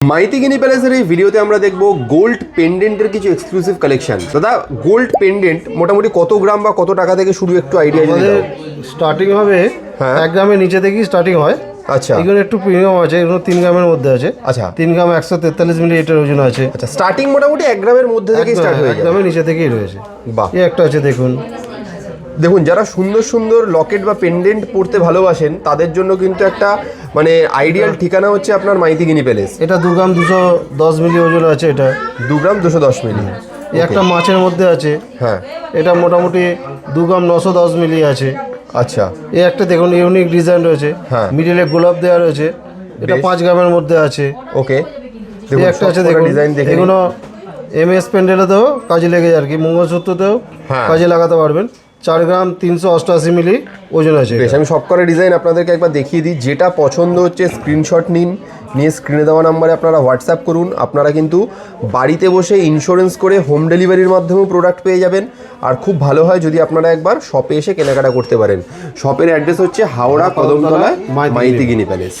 মাইতিগিনি প্যালেসের এই ভিডিওতে আমরা দেখব গোল্ড পেন্ডেন্টের কিছু এক্সক্লুসিভ কালেকশন দাদা গোল্ড পেন্ডেন্ট মোটামুটি কত গ্রাম বা কত টাকা থেকে শুরু? একটু আইডিয়া যদি স্টার্টিং হবে হ্যাঁ। এক গ্রামের নিচে থেকেই স্টার্টিং হয়। আচ্ছা। এগুলো একটু প্রিমিয়াম আছে এগুলো তিন গ্রামের মধ্যে আছে। আচ্ছা। তিন গ্রাম একশো তেতাল্লিশ মিলি এটার ওজন আছে। আচ্ছা স্টার্টিং মোটামুটি এক গ্রামের মধ্যে থেকে স্টার্ট হয়ে এক গ্রামের নিচে থেকেই রয়েছে। বাহ। এই একটা আছে দেখুন। দেখুন যারা সুন্দর সুন্দর লকেট বা পেন্ডেন্ট পড়তে ভালোবাসেন তাদের জন্য কিন্তু একটা মানে আইডিয়াল ঠিকানা হচ্ছে আপনার মাইতিগিনি প্যালেস এটা দু গ্রাম দুশো দশ মিলি ওজন আছে এটা। দু গ্রাম দুশো দশ মিলি। এই একটা মাছের মধ্যে আছে। হ্যাঁ। এটা মোটামুটি দু গ্রাম নশো দশ মিলি আছে। আচ্ছা। এই একটা দেখুন ইউনিক ডিজাইন রয়েছে। হ্যাঁ। মিডিলে গোলাপ দেওয়া রয়েছে। এটা পাঁচ গ্রামের মধ্যে আছে। ওকে এই একটা আছে দেখুন। ডিজাইন দেখে। এগুলো এম এস প্যান্ডেলেতেও কাজে লেগে যায় আর কি। মঙ্গলসূত্রতেও হ্যাঁ। কাজে লাগাতে পারবেন। চার গ্রাম তিনশো অষ্টআশি মিলি ওজন আছে বেশ আমি সব কটা ডিজাইন আপনাদেরকে একবার দেখিয়ে দিই। যেটা পছন্দ হচ্ছে স্ক্রিনশট নিন। নিয়ে স্ক্রিনে দেওয়া নাম্বারে আপনারা হোয়াটসঅ্যাপ করুন। আপনারা কিন্তু বাড়িতে বসে ইন্স্যুরেন্স করে হোম ডেলিভারির মাধ্যমেও প্রোডাক্ট পেয়ে যাবেন। আর খুব ভালো হয় যদি আপনারা একবার শপে এসে কেনাকাটা করতে পারেন। শপের অ্যাড্রেস হচ্ছে হাওড়া কদমতলায়। মাইতিগিনি প্যালেস